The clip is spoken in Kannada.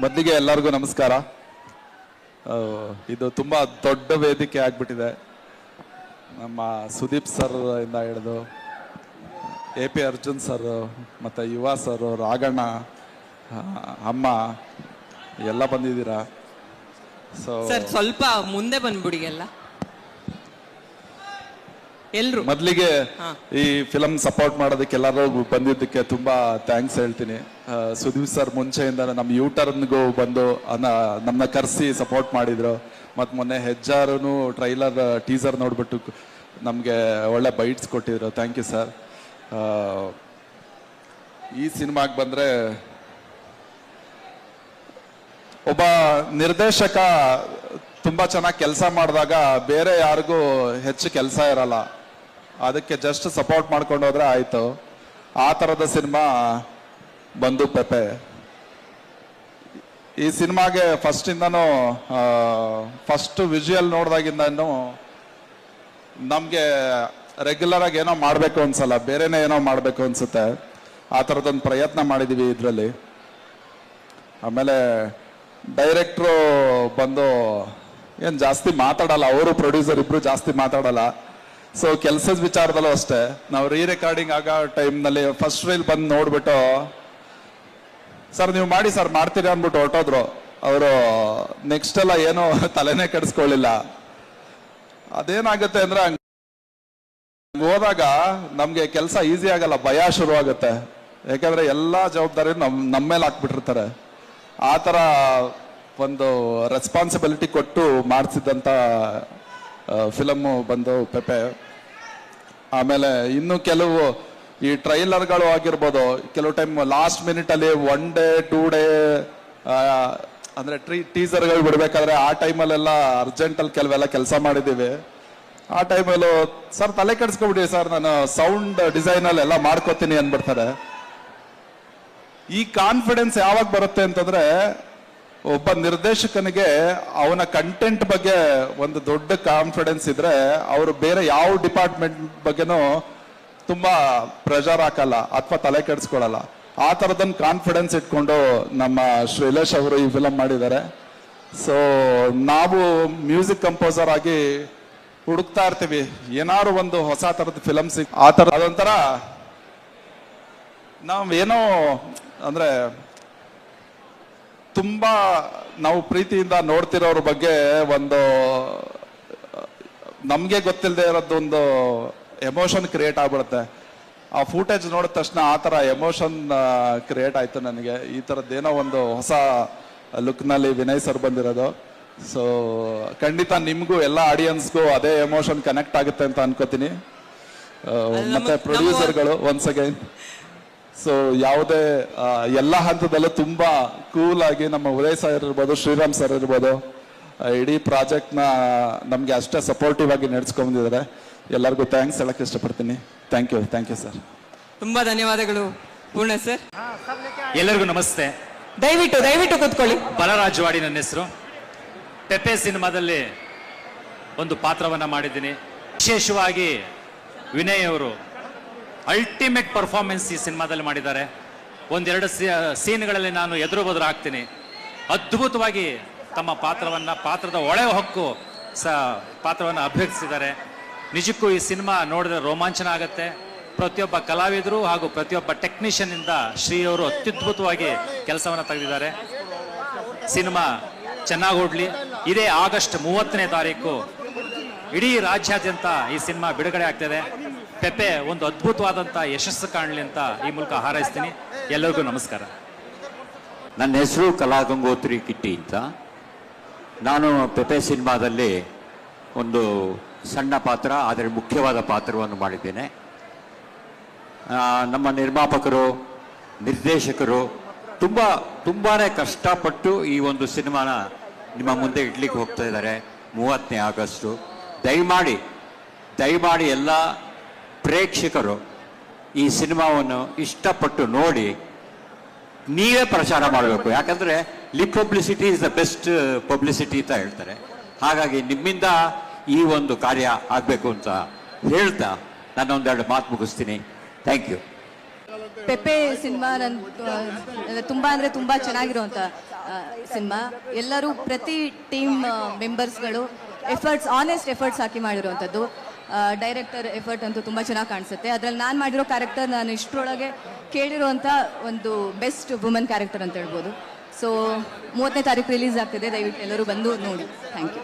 ಮೊದಲಿಗೆ ಎಲ್ಲರಿಗೂ ನಮಸ್ಕಾರ. ಇದು ತುಂಬ ದೊಡ್ಡ ವೇದಿಕೆ ಆಗ್ಬಿಟ್ಟಿದೆ. ನಮ್ಮ ಸುದೀಪ್ ಸರ್ ಇಂದ ಹಿಡಿದು ಎ ಪಿ ಅರ್ಜುನ್ ಸರ್ ಮತ್ತು ಯುವ ಸರ್ ರಾಗಣ್ಣ ಆ, ಅಮ್ಮ ಎಲ್ಲ ಬಂದಿದ್ದೀರಾ? ಸೊ ಸ್ವಲ್ಪ ಮುಂದೆ ಬಂದ್ಬಿಡಿ ಎಲ್ಲ. ಎಲ್ರು? ಮೊದಲಿಗೆ ಈ ಫಿಲಮ್ ಸಪೋರ್ಟ್ ಮಾಡೋದಕ್ಕೆ ಎಲ್ಲರೂ ಬಂದಿದ್ದಕ್ಕೆ ತುಂಬಾ ಥ್ಯಾಂಕ್ಸ್ ಹೇಳ್ತೀನಿ. ಸುದೀಪ್ ಸರ್ ಮುಂಚೆಯಿಂದ ನಮ್ಮ ಯೂ ಟರ್ನ್ಗೂ ಬಂದು ಅನ್ನ- ನಮ್ಮನ್ನ ಕರೆಸಿ ಸಪೋರ್ಟ್ ಮಾಡಿದ್ರು. ಮತ್ತು ಮೊನ್ನೆ ಹೆಜ್ಜಾರು ಟ್ರೈಲರ್ ಟೀಸರ್ ನೋಡ್ಬಿಟ್ಟು ನಮಗೆ ಒಳ್ಳೆ ಬೈಟ್ಸ್ ಕೊಟ್ಟಿದ್ರು. ಥ್ಯಾಂಕ್ ಯು ಸರ್ ಈ ಸಿನಿಮಾಗೆ ಬಂದರೆ ಒಬ್ಬ ನಿರ್ದೇಶಕ ತುಂಬಾ ಚೆನ್ನಾಗಿ ಕೆಲಸ ಮಾಡಿದಾಗ ಬೇರೆ ಯಾರಿಗೂ ಹೆಚ್ಚು ಕೆಲಸ ಇರಲ್ಲ. ಅದಕ್ಕೆ ಜಸ್ಟ್ ಸಪೋರ್ಟ್ ಮಾಡ್ಕೊಂಡು ಹೋದ್ರೆ ಆಯ್ತು. ಆ ಥರದ ಸಿನಿಮಾ ಬಂದು ಪೆಪೆ. ಈ ಸಿನಿಮಾಗೆ ಫಸ್ಟಿಂದನೂ ಫಸ್ಟ್ ವಿಜುವಲ್ ನೋಡಿದಾಗಿಂದನೂ ನಮಗೆ ರೆಗ್ಯುಲರ್ ಆಗಿ ಏನೋ ಮಾಡಬೇಕು ಅನ್ಸಲ್ಲ, ಬೇರೆನೇ ಏನೋ ಮಾಡಬೇಕು ಅನ್ಸುತ್ತೆ. ಆ ಥರದೊಂದು ಪ್ರಯತ್ನ ಮಾಡಿದ್ದೀವಿ ಇದರಲ್ಲಿ. ಆಮೇಲೆ ಡೈರೆಕ್ಟ್ರು ಬಂದು ಏನು ಜಾಸ್ತಿ ಮಾತಾಡಲ್ಲ, ಅವರು ಪ್ರೊಡ್ಯೂಸರ್ ಇಬ್ರು ಜಾಸ್ತಿ ಮಾತಾಡಲ್ಲ. ಸೊ ಕೆಲಸದ ವಿಚಾರದಲ್ಲೂ ಅಷ್ಟೇ, ನಾವು ರೀ ರೆಕಾರ್ಡಿಂಗ್ ಆಗೋ ಟೈಮ್ನಲ್ಲಿ ಫಸ್ಟ್ ರೀಲ್ ಬಂದು ನೋಡ್ಬಿಟ್ಟು, ಸರ್, ನೀವು ಮಾಡಿ ಸರ್, ಮಾಡ್ತೀರಿ ಅಂದ್ಬಿಟ್ಟು ಹೊರಟೋದ್ರು. ಅವರು ನೆಕ್ಸ್ಟ್ ಎಲ್ಲ ಏನೋ ತಲೆನೇ ಕೆಡಿಸ್ಕೊಳ್ಳಿಲ್ಲ. ಅದೇನಾಗುತ್ತೆ ಅಂದ್ರೆ ಹೋದಾಗ ನಮ್ಗೆ ಕೆಲಸ ಈಸಿ ಆಗಲ್ಲ, ಭಯ ಶುರು ಆಗುತ್ತೆ. ಯಾಕಂದ್ರೆ ಎಲ್ಲಾ ಜವಾಬ್ದಾರಿ ನಮ್ ನಮ್ಮ ಮೇಲೆ ಹಾಕ್ಬಿಟ್ಟಿರ್ತಾರೆ. ಆ ಥರ ಒಂದು ರೆಸ್ಪಾನ್ಸಿಬಿಲಿಟಿ ಕೊಟ್ಟು ಮಾಡಿಸಿದಂಥ ಫಿಲಮ್ಮು ಬಂದು ಪೆಪೆ. ಆಮೇಲೆ ಇನ್ನು ಕೆಲವು ಈ ಟ್ರೈಲರ್ಗಳು ಆಗಿರ್ಬೋದು, ಕೆಲವು ಟೈಮ್ ಲಾಸ್ಟ್ ಮಿನಿಟ್ ಅಲ್ಲಿ ಒನ್ ಡೇ, ಟೂ ಡೇ ಅಂದ್ರೆ ಟ್ರೀ, ಟೀಸರ್ಗಳು ಬಿಡಬೇಕಾದ್ರೆ ಆ ಟೈಮಲ್ಲೆಲ್ಲ ಅರ್ಜೆಂಟಲ್ಲಿ ಕೆಲವೆಲ್ಲ ಕೆಲಸ ಮಾಡಿದ್ದೀವಿ. ಆ ಟೈಮಲ್ಲೂ ಸರ್ ತಲೆ ಕೆಡಿಸ್ಕೊಬಿಡಿ ಸರ್, ನಾನು ಸೌಂಡ್ ಡಿಸೈನಲ್ಲಿ ಎಲ್ಲ ಮಾಡ್ಕೋತೀನಿ ಅಂದ್ಬಿಡ್ತಾರೆ. ಈ ಕಾನ್ಫಿಡೆನ್ಸ್ ಯಾವಾಗ ಬರುತ್ತೆ ಅಂತಂದ್ರೆ ಒಬ್ಬ ನಿರ್ದೇಶಕನಿಗೆ ಅವನ ಕಂಟೆಂಟ್ ಬಗ್ಗೆ ಒಂದು ದೊಡ್ಡ ಕಾನ್ಫಿಡೆನ್ಸ್ ಇದ್ರೆ ಅವರು ಬೇರೆ ಯಾವ ಡಿಪಾರ್ಟ್ಮೆಂಟ್ ಬಗ್ಗೆನೂ ತುಂಬಾ ಪ್ರೆಷರ್ ಹಾಕಲ್ಲ, ಅಥವಾ ತಲೆ ಕೆಡಿಸ್ಕೊಳ್ಳಲ್ಲ ಆ ಥರದೊಂದು ಕಾನ್ಫಿಡೆನ್ಸ್ ಇಟ್ಕೊಂಡು ನಮ್ಮ ಶ್ರೀಲೇಶ್ ಅವರು ಈ ಫಿಲಮ್ ಮಾಡಿದ್ದಾರೆ. ಸೊ ನಾವು ಮ್ಯೂಸಿಕ್ ಕಂಪೋಸರ್ ಆಗಿ ಹುಡುಕ್ತಾ ಇರ್ತೀವಿ. ಏನಾದ್ರು ಒಂದು ಹೊಸ ಥರದ ಫಿಲಮ್ ಸಿಗ್ ಆ ಥರ ಅದೊಂಥರ ನಾವೇನೋ ಅಂದ್ರೆ ತುಂಬಾ ನಾವು ಪ್ರೀತಿಯಿಂದ ನೋಡ್ತಿರೋರ ಬಗ್ಗೆ ಒಂದು ನಮಗೆ ಗೊತ್ತಿಲ್ಲದೆ ಇರೋದೊಂದು ಎಮೋಷನ್ ಕ್ರಿಯೇಟ್ ಆಗ್ಬಿಡುತ್ತೆ. ಆ ಫೂಟೇಜ್ ನೋಡಿದ ತಕ್ಷಣ ಆ ಥರ ಎಮೋಷನ್ ಕ್ರಿಯೇಟ್ ಆಯ್ತು ನನಗೆ. ಈ ಥರದ್ದೇನೋ ಒಂದು ಹೊಸ ಲುಕ್ನಲ್ಲಿ ವಿನಯ್ ಸರ್ ಬಂದಿರೋದು. ಸೊ ಖಂಡಿತ ನಿಮಗೂ ಎಲ್ಲ ಆಡಿಯನ್ಸ್ಗೂ ಅದೇ ಎಮೋಷನ್ ಕನೆಕ್ಟ್ ಆಗುತ್ತೆ ಅಂತ ಅನ್ಕೋತೀನಿ. ಮತ್ತೆ ಪ್ರೊಡ್ಯೂಸರ್ಗಳು ಒನ್ಸ್ ಅಗೈನ್ ಸೊ ಯಾವುದೇ ಎಲ್ಲ ಹಂತದಲ್ಲೂ ತುಂಬ ಕೂಲ್ ಆಗಿ ನಮ್ಮ ಉದಯ್ ಸರ್ ಇರ್ಬೋದು ಶ್ರೀರಾಮ್ ಸರ್ ಇರ್ಬೋದು ಇಡೀ ಪ್ರಾಜೆಕ್ಟ್ನ ನಮಗೆ ನಮ್ಗೆ ಅಷ್ಟೇ ಸಪೋರ್ಟಿವ್ ಆಗಿ ನಡೆಸ್ಕೊಂಡಿದ್ದಾರೆ ಎಲ್ಲರಿಗೂ ಥ್ಯಾಂಕ್ಸ್ ಹೇಳಕ್ಕೆ ಇಷ್ಟಪಡ್ತೀನಿ. Thank you thank you sir ತುಂಬಾ ಧನ್ಯವಾದಗಳು. ಪೂರ್ಣ ಸರ್ ಎಲ್ಲರಿಗೂ ನಮಸ್ತೆ. ದಯವಿಟ್ಟು ದಯವಿಟ್ಟು ಕೂತ್ಕೊಳ್ಳಿ. ಬಲರಾಜವಾಡಿ ನನ್ನ ಹೆಸರು. ಪೆಪೆ ಸಿನಿಮಾದಲ್ಲಿ ಒಂದು ಪಾತ್ರವನ್ನ ಮಾಡಿದ್ದೀನಿ. ವಿಶೇಷವಾಗಿ ವಿನಯ್ ಅವರು. ಅಲ್ಟಿಮೇಟ್ ಪರ್ಫಾರ್ಮೆನ್ಸ್ ಈ ಸಿನಿಮಾದಲ್ಲಿ ಮಾಡಿದ್ದಾರೆ. ಒಂದೆರಡು ಸೀನ್ಗಳಲ್ಲಿ ನಾನು ಎದುರು ಬದುರು ಹಾಕ್ತೀನಿ. ಅದ್ಭುತವಾಗಿ ತಮ್ಮ ಪಾತ್ರವನ್ನು, ಪಾತ್ರದ ಒಳೆ ಹಕ್ಕು ಸ, ಪಾತ್ರವನ್ನು ಅಭ್ಯರ್ಥಿಸಿದ್ದಾರೆ ನಿಜಕ್ಕೂ ಈ ಸಿನಿಮಾ ನೋಡಿದ್ರೆ ರೋಮಾಂಚನ ಆಗುತ್ತೆ. ಪ್ರತಿಯೊಬ್ಬ ಕಲಾವಿದರು ಹಾಗೂ ಪ್ರತಿಯೊಬ್ಬ ಟೆಕ್ನಿಷಿಯನ್ ಇಂದ ಶ್ರೀ ಅವರು ಅತ್ಯದ್ಭುತವಾಗಿ ಕೆಲಸವನ್ನು ತೆಗೆದಿದ್ದಾರೆ. ಸಿನಿಮಾ ಚೆನ್ನಾಗಿ ಓಡ್ಲಿ. ಇದೇ ಆಗಸ್ಟ್ ಮೂವತ್ತನೇ ತಾರೀಕು. ಇಡೀ ರಾಜ್ಯಾದ್ಯಂತ ಈ ಸಿನಿಮಾ ಬಿಡುಗಡೆ ಆಗ್ತದೆ. ಪೆಪೆ ಒಂದು ಅದ್ಭುತವಾದಂಥ ಯಶಸ್ಸು ಕಾಣಲಿ ಅಂತ ಈ ಮೂಲಕ ಹಾರೈಸ್ತೀನಿ. ಎಲ್ಲರಿಗೂ ನಮಸ್ಕಾರ. ನನ್ನ ಹೆಸರು ಕಲಾ ಗಂಗೋತ್ರಿ ಕಿಟ್ಟಿ ಅಂತ. ನಾನು ಪೆಪೆ ಸಿನಿಮಾದಲ್ಲಿ ಒಂದು ಸಣ್ಣ ಪಾತ್ರ, ಆದರೆ ಮುಖ್ಯವಾದ ಪಾತ್ರವನ್ನು ಮಾಡಿದ್ದೇನೆ. ನಮ್ಮ ನಿರ್ಮಾಪಕರು, ನಿರ್ದೇಶಕರು ತುಂಬ ತುಂಬಾ ಕಷ್ಟಪಟ್ಟು ಈ ಒಂದು ಸಿನಿಮಾನ ನಿಮ್ಮ ಮುಂದೆ ಇಡ್ಲಿಕ್ಕೆ ಹೋಗ್ತಾ ಇದ್ದಾರೆ. ಮೂವತ್ತನೇ ಆಗಸ್ಟು. ದಯಮಾಡಿ ದಯಮಾಡಿ ಎಲ್ಲ ಪ್ರೇಕ್ಷಕರು ಈ ಸಿನಿಮಾವನ್ನು ಇಷ್ಟಪಟ್ಟು ನೋಡಿ ನೀವೇ ಪ್ರಚಾರ ಮಾಡಬೇಕು. ಯಾಕಂದರೆ lip publicity is the best publicity ಅಂತ ಹೇಳ್ತಾರೆ. ಹಾಗಾಗಿ ನಿಮ್ಮಿಂದ ಈ ಒಂದು ಕಾರ್ಯ ಆಗಬೇಕು ಅಂತ ಹೇಳ್ತಾ ನಾನು ಒಂದೆರಡು ಮಾತು ಮುಗಿಸ್ತೀನಿ. ಥ್ಯಾಂಕ್ ಯು ಪೆಪ್ಪೆ ಸಿನಿಮಾ ನನ್ನ ತುಂಬ ಅಂದರೆ ತುಂಬ ಚೆನ್ನಾಗಿರುವಂಥ ಸಿನಿಮಾ. ಎಲ್ಲರೂ ಪ್ರತಿ ಟೀಮ್ ಮೆಂಬರ್ಸ್ಗಳು ಎಫರ್ಟ್ಸ್ ಆನೆಸ್ಟ್ ಎಫರ್ಟ್ಸ್ ಹಾಕಿ ಮಾಡಿರುವಂಥದ್ದು ಡೈರೆಕ್ಟರ್ ಎಫರ್ಟ್ ಅಂತೂ ತುಂಬ ಚೆನ್ನಾಗಿ ಕಾಣಿಸುತ್ತೆ. ಅದರಲ್ಲಿ ನಾನು ಮಾಡಿರೋ ಕ್ಯಾರೆಕ್ಟರ್ ನಾನು ಇಷ್ಟರೊಳಗೆ ಕೇಳಿರುವಂಥ ಒಂದು ಬೆಸ್ಟ್ ವುಮೆನ್ ಕ್ಯಾರೆಕ್ಟರ್ ಅಂತ ಹೇಳ್ಬೋದು. ಸೊ ಮೂವತ್ತನೇ ತಾರೀಕು ರಿಲೀಸ್ ಆಗ್ತಿದೆ, ದಯವಿಟ್ಟು ಎಲ್ಲರೂ ಬಂದು ನೋಡಿ. Thank you